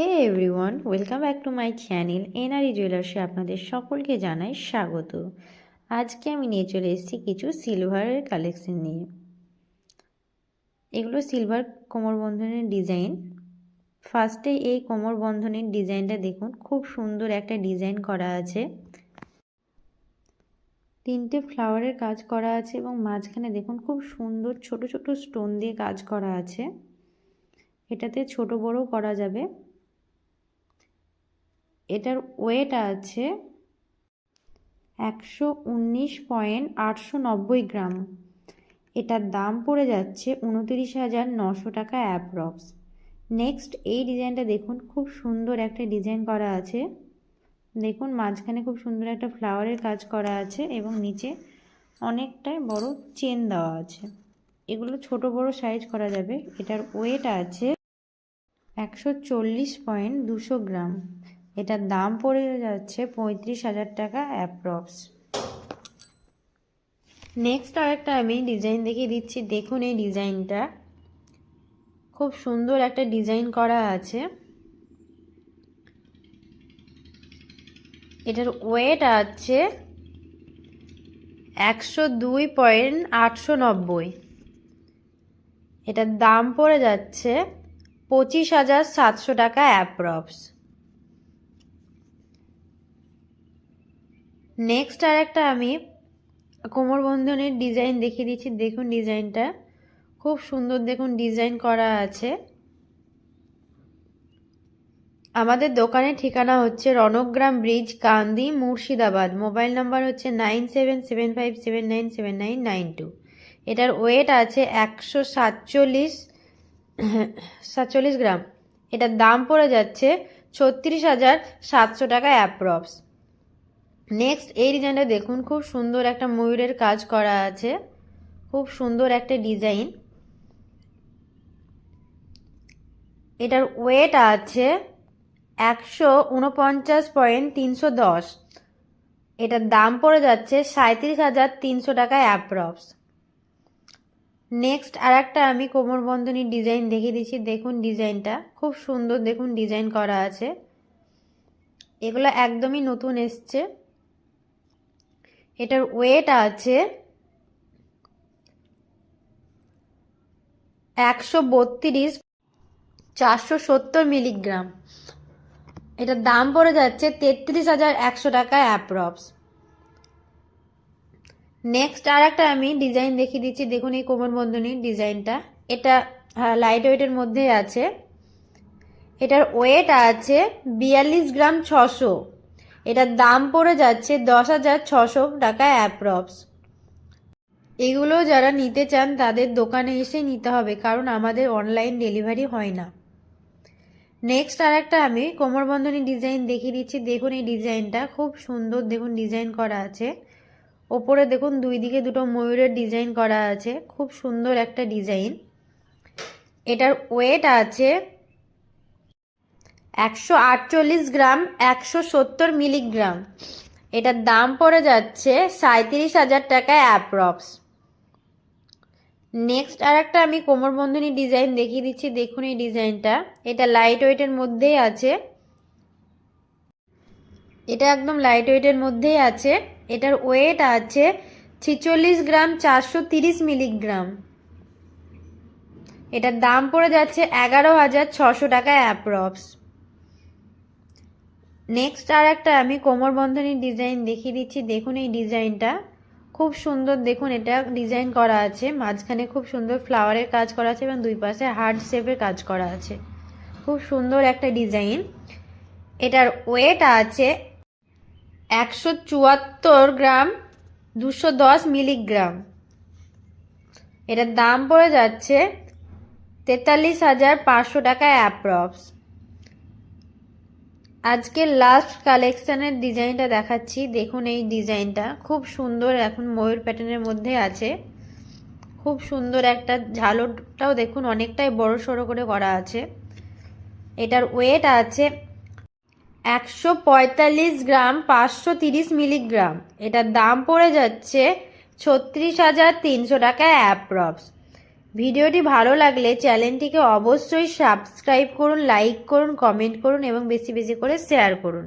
Hey everyone welcome back to my channel NRE জুয়েলার্সে আপনাদের সকলকে জানাই স্বাগত। আজকে আমি নিয়ে চলে এসেছি কিছু সিলভারের কালেকশন নিয়ে। এগুলো সিলভার কোমর বন্ধনের ডিজাইন ফার্স্টে এই কোমর বন্ধনের ডিজাইনটা দেখুন, খুব সুন্দর একটা ডিজাইন করা আছে। তিনটে ফ্লাওয়ারের কাজ করা আছে এবং মাঝখানে দেখুন খুব সুন্দর ছোট ছোট স্টোন দিয়ে কাজ করা আছে। এটাতে ছোট বড় করা যাবে। এটার ওয়েট আছে একশো উনিশ পয়েন্ট আটশো নব্বই গ্রাম। এটার দাম পড়ে যাচ্ছে উনতিরিশ হাজার নশো টাকা অ্যাপ্রক্স নেক্সট এই ডিজাইনটা দেখুন, খুব সুন্দর একটা ডিজাইন করা আছে। দেখুন, মাঝখানে খুব সুন্দর একটা ফ্লাওয়ারের কাজ করা আছে এবং নিচে অনেকটাই বড় চেন দেওয়া আছে। এগুলো ছোট বড় সাইজ করা যাবে। এটার ওয়েট আছে একশো চল্লিশ পয়েন্ট দুশো গ্রাম। এটার দাম পড়ে যাচ্ছে পঁয়ত্রিশ হাজার টাকা অ্যাপ্রক্স। নেক্সট আরেকটা আমি ডিজাইন দেখিয়ে দিচ্ছি। দেখুন এই ডিজাইনটা। খুব সুন্দর একটা ডিজাইন করা আছে। এটার ওয়েট আছে একশো দুই পয়েন্ট আটশো নব্বই। এটার দাম পড়ে যাচ্ছে পঁচিশ হাজার সাতশো টাকা অ্যাপ্রক্স। নেক্সট আর একটা আমি কোমরবন্ধনের ডিজাইন দেখিয়ে দিচ্ছি। দেখুন ডিজাইনটা খুব সুন্দর দেখুন ডিজাইন করা আছে। আমাদের দোকানের ঠিকানা হচ্ছে Ronakgram bridge, Kandi, Murshidabad. Mobile number হচ্ছে nine seven seven five seven nine seven nine nine two. এটার ওয়েট আছে একশো সাতচল্লিশ সাতচল্লিশ গ্রাম। এটার দাম পড়ে যাচ্ছে ছত্রিশ হাজার সাতশো টাকা অ্যাপ্রক্স। নেক্সট এই ডিজাইনটা দেখুন, খুব সুন্দর একটা ময়ূরের কাজ করা আছে। খুব সুন্দর একটা ডিজাইন এটার ওয়েট আছে একশো উনপঞ্চাশ পয়েন্ট তিনশো দশ। এটার দাম পড়ে যাচ্ছে সাঁত্রিশ হাজার তিনশো টাকা অ্যাপ্রক্স নেক্সট আর একটা আমি কোমর বন্ধনীর ডিজাইন দেখিয়ে দিচ্ছি। দেখুন ডিজাইনটা খুব সুন্দর দেখুন ডিজাইন করা আছে। এগুলো একদমই নতুন এসছে। এটার ওয়েট আছে একশো বত্রিশ, চারশো সত্তর মিলিগ্রাম এটার দাম পড়ে যাচ্ছে তেত্রিশ হাজার একশো টাকা অ্যাপ্রক্স নেক্সট আর একটা আমি ডিজাইন দেখিয়ে দিচ্ছি। দেখুন এই কোমর বন্ধনীর ডিজাইনটা এটা লাইট ওয়েটের মধ্যে আছে। এটার ওয়েট আছে বিয়াল্লিশ গ্রাম ছশো। এটার দাম পড়ে যাচ্ছে দশ হাজার ছশো টাকা অ্যাপ্রক্স। এগুলো যারা নিতে চান, তাদের দোকানে এসে নিতে হবে, কারণ আমাদের অনলাইন ডেলিভারি হয় না। নেক্সট আর একটা আমি কোমরবন্ধনী ডিজাইন দেখিয়ে দিচ্ছি। দেখুন এই ডিজাইনটা, খুব সুন্দর দেখুন ডিজাইন করা আছে। ওপরে দেখুন দুই দিকে দুটো ময়ূরের ডিজাইন করা আছে, খুব সুন্দর একটা ডিজাইন। এটার ওয়েট আছে একশো আটচল্লিশ গ্রাম, একশো সত্তর মিলিগ্রাম। এটার দাম পড়ে যাচ্ছে সাঁত্রিশ হাজার টাকায় অ্যাপ্রক্স। নেক্সট আর একটা আমি কোমরবন্ধনী ডিজাইন দেখিয়ে দিচ্ছি। দেখুন এই ডিজাইনটা। এটা লাইট ওয়েটের মধ্যেই আছে। এটা একদম লাইট ওয়েটের মধ্যেই আছে। এটার ওয়েট আছে ছিচল্লিশ গ্রাম, চারশো তিরিশ মিলিগ্রাম। এটার দাম পড়ে যাচ্ছে এগারো হাজার ছশো টাকা অ্যাপ্রক্স। নেক্সট আর একটা আমি কোমর বন্ধনীর ডিজাইন দেখিয়ে দিচ্ছি। দেখুন এই ডিজাইনটা খুব সুন্দর দেখুন, এটা ডিজাইন করা আছে। মাঝখানে খুব সুন্দর ফ্লাওয়ারের কাজ করা আছে এবং দুই পাশে হার্ড শেপের কাজ করা আছে। খুব সুন্দর একটা ডিজাইন এটার ওয়েট আছে একশো চুয়াত্তর গ্রাম, দুশো দশ মিলিগ্রাম এটার দাম পড়ে যাচ্ছে তেতাল্লিশ হাজার পাঁচশো টাকা অ্যাপ্রক্স আজকে লাস্ট কালেকশানের ডিজাইনটা দেখাচ্ছি। দেখুন এই ডিজাইনটা খুব সুন্দর এখন ময়ূর প্যাটার্নের মধ্যে আছে। খুব সুন্দর একটা ঝালরটাও দেখুন, অনেকটাই বড় সড়ো করে করা আছে। এটার ওয়েট আছে একশো পঁয়তাল্লিশ গ্রাম, পাঁচশো তিরিশ মিলিগ্রাম এটার দাম পড়ে যাচ্ছে ছত্রিশ হাজার তিনশো টাকা অ্যাপ্রক্স ভিডিওটি ভালো লাগলে চ্যানেলটিকে অবশ্যই সাবস্ক্রাইব করুন, লাইক করুন, কমেন্ট করুন এবং বেশি বেশি করে শেয়ার করুন।